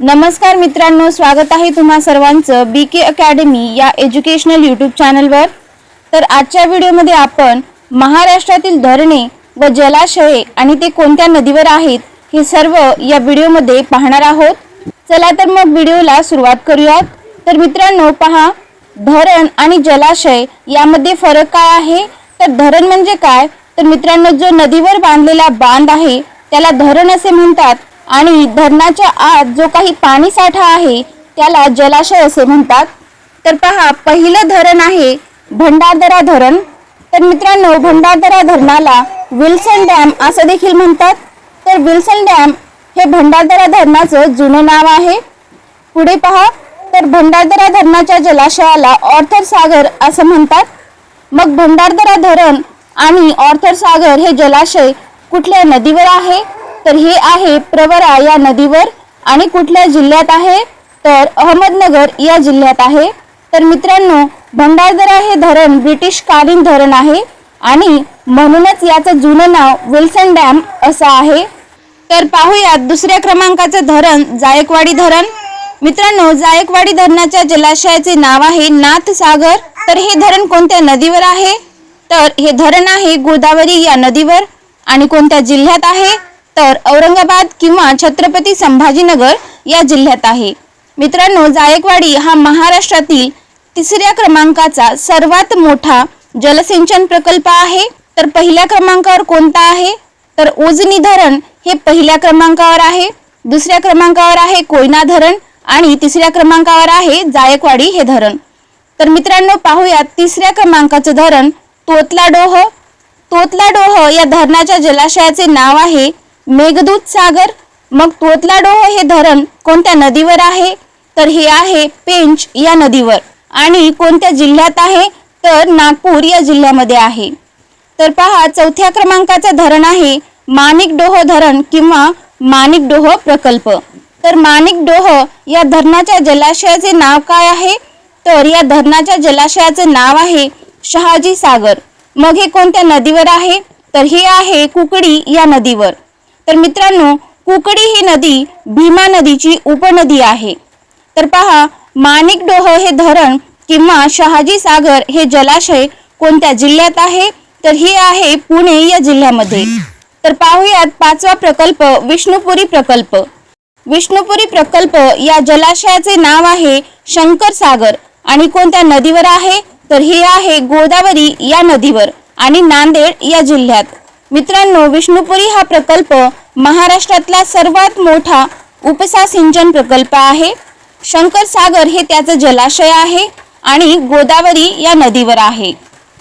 नमस्कार मित्रांनो स्वागत आहे तुम्हा सर्वांचं बी के अकॅडमी या एज्युकेशनल यूट्यूब चॅनलवर तर आजच्या व्हिडिओमध्ये आपण महाराष्ट्रातील धरणे व जलाशये आणि ते कोणत्या नदीवर आहेत हे सर्व या व्हिडिओमध्ये पाहणार आहोत. चला तर मग व्हिडिओला सुरुवात करूयात. तर मित्रांनो पहा धरण आणि जलाशय यामध्ये फरक काय आहे? तर धरण म्हणजे काय? तर मित्रांनो जो नदीवर बांधलेला बांध आहे त्याला धरण असे म्हणतात. आणि धरणाच्या आत जो काही पाणी साठा आहे त्याला जलाशय असे म्हणतात. तर पहा पहिलं धरण आहे भंडारदरा धरण. तर मित्रांनो भंडारदरा धरणाला विल्सन डॅम असं देखील म्हणतात. तर विल्सन डॅम हे भंडारदरा धरणाचं जुनं नाव आहे. पुढे पहा तर भंडारदरा धरणाच्या जलाशयाला ऑर्थर सागर असं म्हणतात. मग भंडारदरा धरण आणि ऑर्थर सागर हे जलाशय कुठल्या नदीवर आहे? तर हे आहे प्रवरा या नदीवर. आणि कुठल्या जिल्ह्यात आहे? तर अहमदनगर या जिल्ह्यात आहे. तर मित्रांनो भंडारदरा हे धरण ब्रिटिश कालीन धरण आहे. आणि म्हणूनच याचं जुनं नाव विल्सन डॅम असं आहे. तर पाहूयात दुसऱ्या क्रमांकाचं धरण जायकवाडी धरण. मित्रांनो जायकवाडी धरणाच्या जलाशयाचे नाव आहे नाथ सागर. तर हे धरण कोणत्या नदीवर आहे? तर हे धरण आहे गोदावरी या नदीवर. आणि कोणत्या जिल्ह्यात आहे? तर औरंगाबाद किंवा छत्रपती संभाजीनगर या जिल्ह्यात आहे. मित्रांनो जायकवाडी हा महाराष्ट्रातील तिसऱ्या क्रमांकाचा सर्वात मोठा जलसिंचन प्रकल्प आहे. तर पहिल्या क्रमांकावर कोणता आहे? तर उजनी धरण हे पहिल्या क्रमांकावर आहे. दुसऱ्या क्रमांकावर आहे कोयना धरण आणि तिसऱ्या क्रमांकावर आहे जायकवाडी हे धरण. तर मित्रांनो पाहूयात तिसऱ्या क्रमांकाचं धरण तोतलाडोह. तोतलाडोह या धरणाच्या जलाशयाचे नाव आहे मेघदूत सागर मग तोतलाडोह हे धरण कोणत्या नदीवर आहे? तर हे आहे पेंच या नदीवर. आणि कोणत्या जिल्ह्यात आहे? तर नागपूर या जिल्ह्यामध्ये आहे. तर पहा चौथ्या क्रमांकाचं धरण आहे माणिकडोह धरण किंवा माणिकडोह प्रकल्प. तर माणिकडोह या धरणाच्या जलाशयाचे नाव काय आहे? तर या धरणाच्या जलाशयाचे नाव आहे शहाजी सागर. मग हे कोणत्या नदीवर आहे? तर हे आहे कुकडी या नदीवर. तर मित्रांनो कुकडी ही नदी भीमा नदीची उपनदी आहे. तर पहा माणिकडोह हे धरण किंवा शहाजी सागर हे जलाशय कोणत्या जिल्ह्यात आहे? तर हे आहे पुणे या जिल्ह्यामध्ये. तर पाहूयात पाचवा प्रकल्प विष्णुपुरी प्रकल्प. विष्णुपुरी प्रकल्प या जलाशयाचे नाव आहे शंकर सागर. आणि कोणत्या नदीवर आहे? तर हे आहे गोदावरी या नदीवर आणि नांदेड या जिल्ह्यात. मित्रांनो विष्णुपुरी हा प्रकल्प महाराष्ट्रातला सर्वात मोठा उपसा सिंचन प्रकल्प आहे. शंकर सागर हे त्याचं जलाशय आहे आणि गोदावरी या नदीवर आहे.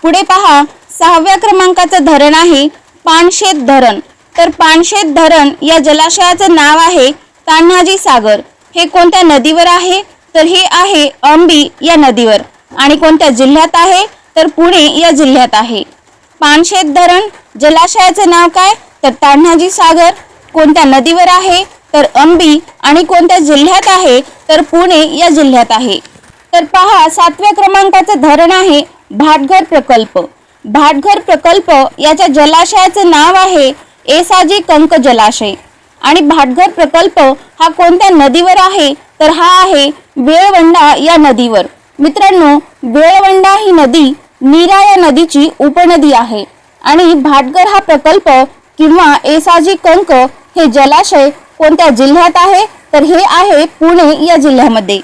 पुढे पहा सहाव्या क्रमांकाचं धरण आहे पानशेत धरण. तर पानशेत धरण या जलाशयाचं नाव आहे तान्हाजी सागर. हे कोणत्या नदीवर आहे? तर हे आहे अंबी या नदीवर. आणि कोणत्या जिल्ह्यात आहे? तर पुणे या जिल्ह्यात आहे. पानशेत धरण जलाशयाचं नाव काय? तर तान्हाजी सागर. कोणत्या नदीवर आहे? तर अंबी. आणि कोणत्या जिल्ह्यात आहे? तर पुणे या जिल्ह्यात आहे. तर पहा सातव्या क्रमांकाचं धरण आहे भाटघर प्रकल्प. भाटघर प्रकल्प याच्या जलाशयाचं नाव आहे एसाजी कंक जलाशय. आणि भाटघर प्रकल्प हा कोणत्या नदीवर आहे? तर हा आहे वेळवंडा या नदीवर. मित्रांनो वेळवंडा ही नदी नीरा या नदीची उपनदी आहे. आणि भाटघर हा प्रकल्प किंवा एसाजी कंक हे जलाशय कोणत्या जिल्ह्यात आहे? तर हे आहे पुणे या जिल्ह्यामध्ये.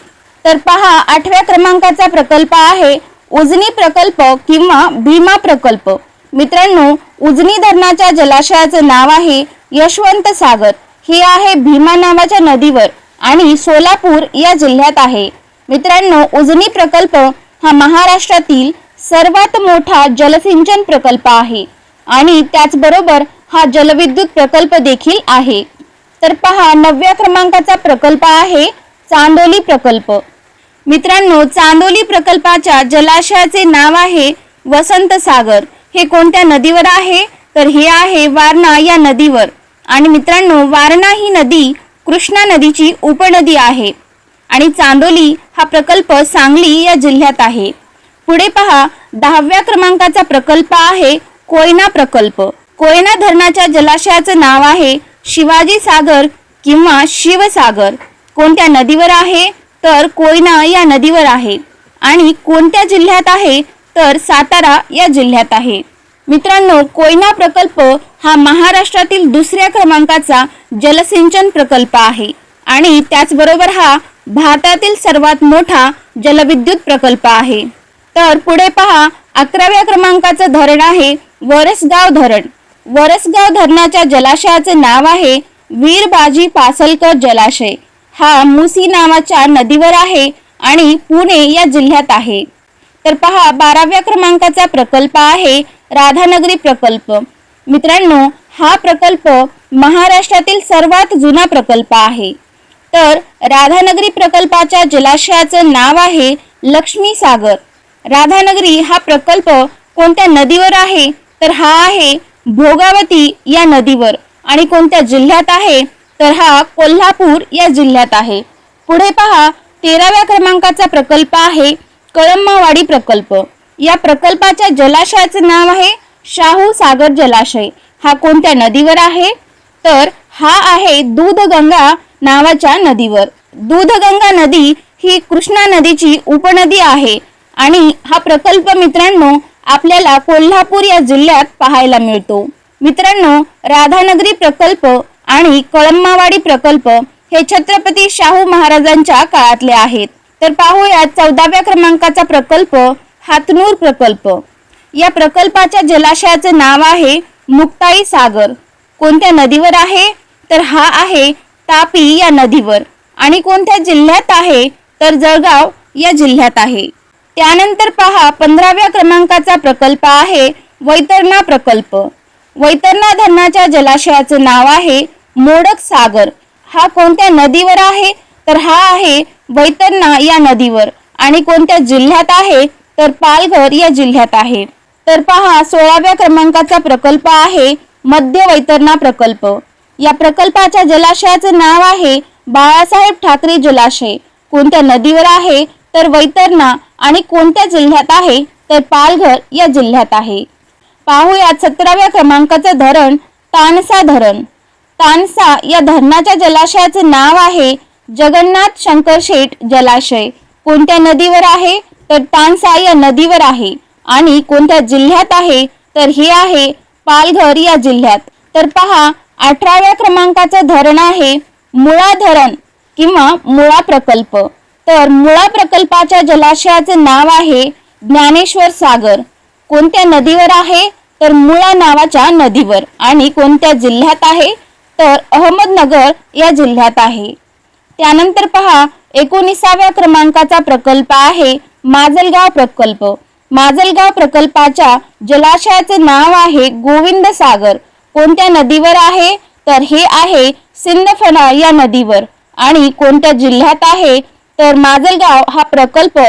तर पहा आठव्या क्रमांकाचा प्रकल्प आहे उजनी प्रकल्प किंवा भीमा प्रकल्प. मित्रांनो उजनी धरणाच्या जलाशयाचं नाव आहे यशवंत सागर. हे आहे भीमा नावाच्या नदीवर आणि सोलापूर या जिल्ह्यात आहे. मित्रांनो उजनी प्रकल्प हा महाराष्ट्रातील सर्वात मोठा जलसिंचन प्रकल्प आहे आणि त्याचबरोबर हा जलविद्युत प्रकल्प देखील आहे. तर पहा नवव्या क्रमांकाचा प्रकल्प आहे चांदोली प्रकल्प. मित्रांनो चांदोली प्रकल्पाच्या जलाशयाचे नाव आहे वसंत सागर. हे कोणत्या नदीवर आहे? तर हे आहे वारणा या नदीवर. आणि मित्रांनो वारणा ही नदी कृष्णा नदीची उपनदी आहे. आणि चांदोली हा प्रकल्प सांगली या जिल्ह्यात आहे. पुढे पहा दहाव्या क्रमांकाचा प्रकल्प आहे कोयना प्रकल्प. कोयना धरणाच्या जलाशयाचं नाव आहे शिवाजी सागर किंवा शिवसागर. कोणत्या नदीवर आहे? तर कोयना या नदीवर आहे. आणि कोणत्या जिल्ह्यात आहे? तर सातारा या जिल्ह्यात आहे. मित्रांनो कोयना प्रकल्प हा महाराष्ट्रातील दुसऱ्या क्रमांकाचा जलसिंचन प्रकल्प आहे. आणि त्याचबरोबर हा भारतातील सर्वात मोठा जलविद्युत प्रकल्प आहे. तर पुढे पहा अकराव्या क्रमांकाचं धरण आहे वरसगाव धरण. वरसगाव धरणाच्या जलाशयाचे नाव आहे वीरबाजी पासलकर जलाशय. हा मुसी नावाच्या नदीवर आहे आणि पुणे या जिल्ह्यात आहे. तर पहा बाराव्या क्रमांकाचा प्रकल्प आहे राधानगरी प्रकल्प. मित्रांनो हा प्रकल्प महाराष्ट्रातील सर्वात जुना प्रकल्प आहे. तर राधानगरी प्रकल्पाच्या जलाशयाचं नाव आहे लक्ष्मी सागर राधानगरी हा प्रकल्प कोणत्या नदीवर आहे? तर हा आहे भोगावती या नदीवर. आणि कोणत्या जिल्ह्यात आहे? तर हा कोल्हापूर या जिल्ह्यात आहे. पुढे पहा तेराव्या क्रमांकाचा प्रकल्प आहे कळंबावाडी प्रकल्प. या प्रकल्पाच्या जलाशयाचे नाव आहे शाहू सागर जलाशय. हा कोणत्या नदीवर आहे? तर हा आहे दूधगंगा नावाच्या नदीवर. दूधगंगा नदी ही कृष्णा नदीची उपनदी आहे. आणि हा प्रकल्प मित्रांनो आपल्याला कोल्हापूर या जिल्ह्यात पाहायला मिळतो. मित्रांनो राधानगरी प्रकल्प आणि कळंबावाडी प्रकल्प हे छत्रपती शाहू महाराजांच्या काळातले आहेत. तर पाहूया चौदाव्या क्रमांकाचा प्रकल्प हातनूर प्रकल्प. या प्रकल्पाच्या जलाशयाचे नाव आहे मुक्ताई सागर. कोणत्या नदीवर आहे? तर हा आहे तापी या नदीवर. आणि कोणत्या जिल्ह्यात आहे? तर जळगाव या जिल्ह्यात आहे. त्यानंतर पहा पंधराव्या क्रमांकाचा प्रकल्प आहे वैतरणा प्रकल्प. वैतरणा धरणाच्या जलाशयाचे नाव आहे मोडक सागर. हा कोणत्या नदीवर आहे? तर हा आहे वैतरणा या नदीवर. आणि कोणत्या जिल्ह्यात आहे? तर पालघर या जिल्ह्यात आहे. तर पहा सोळाव्या क्रमांकाचा प्रकल्प आहे मध्य वैतरणा प्रकल्प. या प्रकल्पाच्या जलाशयाचे नाव आहे बाळासाहेब ठाकरे जलाशय. कोणत्या नदीवर आहे? तर वैतरणा. आणि कोणत्या जिल्ह्यात आहे तर पालघर या जिल्ह्यात आहे. पाहूयात सतराव्या क्रमांकाचं धरण तानसा धरण. तानसा या धरणाच्या जलाशयाचे नाव आहे जगन्नाथ शंकरशेठ जलाशय. कोणत्या नदीवर आहे? तर तानसा या नदीवर आहे. आणि कोणत्या जिल्ह्यात आहे? तर हे आहे पालघर या जिल्ह्यात. तर पहा अठराव्या क्रमांकाचं धरण आहे मुळा धरण किंवा मुळा प्रकल्प. तर मुळा प्रकल्पाच्या जलाशयाचे नाव आहे ज्ञानेश्वर सागर. कोणत्या नदीवर आहे? तर मुळा नावाच्या नदीवर. आणि कोणत्या जिल्ह्यात आहे? तर अहमदनगर या जिल्ह्यात आहे. त्यानंतर पहा एकोणीसाव्या क्रमांकाचा प्रकल्प आहे माजलगाव प्रकल्प. माजलगाव प्रकल्पाच्या जलाशयाचे नाव आहे गोविंद सागर. कोणत्या नदीवर आहे? तर हे आहे सिंदफणा या नदीवर. आणि कोणत्या जिल्ह्यात आहे? तर माजलगाव हा प्रकल्प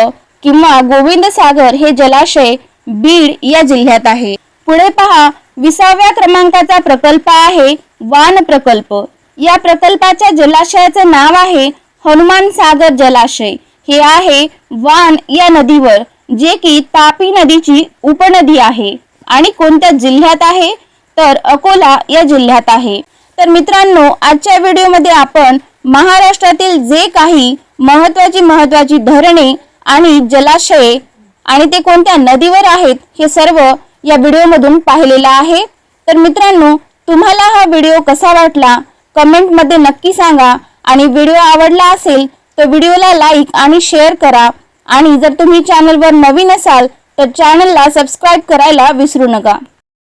किंवा गोविंद सागर हे जलाशय बीड या जिल्ह्यात आहे. पुढे पहा विसाव्या क्रमांकाचा प्रकल्प आहे वान प्रकल्प. या प्रकल्पाच्या जलाशयाचे नाव आहे हनुमान सागर जलाशय. हे आहे वान या नदीवर जे की तापी नदीची उपनदी आहे. आणि कोणत्या जिल्ह्यात आहे? तर अकोला या जिल्ह्यात आहे. तर मित्रांनो आजच्या व्हिडिओमध्ये आपण महाराष्ट्रातील जे काही महत्वाची महत्वाची धरणे आणि जलाशये आणि ते कोणत्या नदीवर आहेत हे सर्व या व्हिडिओमधून पाहिलेलं आहे. तर मित्रांनो तुम्हाला हा व्हिडिओ कसा वाटला? कमेंटमध्ये नक्की सांगा. आणि व्हिडिओ आवडला असेल तर व्हिडिओला लाईक आणि शेअर करा. आणि जर तुम्ही चॅनलवर नवीन असाल तर चॅनलला सबस्क्राईब करायला विसरू नका.